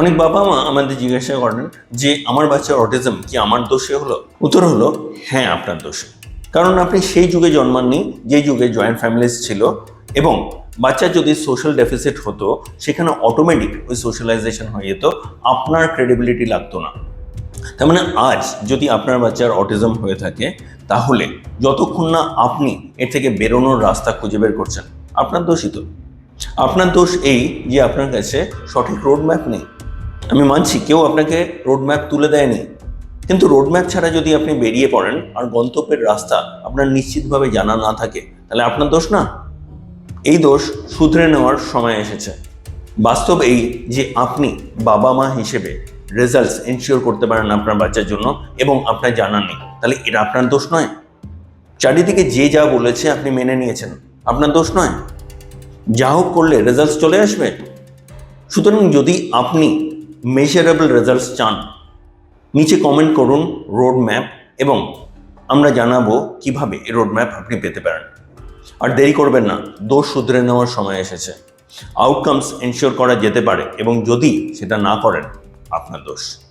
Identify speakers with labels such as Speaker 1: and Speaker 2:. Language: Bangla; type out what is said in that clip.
Speaker 1: অনেক বাবা মা আমাদের জিজ্ঞাসা করেন যে, আমার বাচ্চার অটিজম কি আমার দোষে হলো? উত্তর হলো হ্যাঁ আপনার দোষে। কারণ আপনি সেই যুগে জন্মাননি, যে যুগে জয়েন্ট ফ্যামিলিজ ছিল এবং বাচ্চা যদি সোশ্যাল ডেফিসিট হতো, সেখানে অটোমেটিক ওই সোশ্যালাইজেশন হয়ে যেত, আপনার ক্রেডিবিলিটি লাগতো না। তার মানে আজ যদি আপনার বাচ্চার অটিজম হয়ে থাকে, তাহলে যতক্ষণ না আপনি এর থেকে বেরোনোর রাস্তা খুঁজে বের করছেন, আপনার দোষই তো। আপনার দোষ এই যে, আপনার কাছে সঠিক রোড ম্যাপ নেই আমি মানছি কেউ আপনাকে রোড ম্যাপ তুলে দেয়নি। কিন্তু রোড ম্যাপ ছাড়া যদি আপনি বেরিয়ে পড়েন আর গন্তব্যের রাস্তা আপনার নিশ্চিতভাবে জানা না থাকে, তাহলে আপনার দোষ না? এই দোষ শুধরে নেওয়ার সময় এসেছে। বাস্তব এই যে আপনি বাবা মা হিসেবে রেজাল্টস এনশিওর করতে পারেন আপনার বাচ্চার জন্য এবং আপনার জানা নেই, তাহলে এটা আপনার দোষ নয়। চারিদিকে যে যা বলেছে আপনি মেনে নিয়েছেন, আপনার দোষ নয়। যা হোক করলে রেজাল্টস চলে আসবে। সুতরাং যদি আপনি মেজারেবল রেজাল্টস চান। নিচে কমেন্ট করুন রোড ম্যাপ এবং আমরা জানাব কীভাবে এই রোড ম্যাপ আপনি পেতে পারেন। আর দেরি করবেন না, দোষ শুধরে নেওয়ার সময় এসেছে। আউটকামস এনশিওর করা যেতে পারে এবং যদি সেটা না করেন, আপনার দোষ।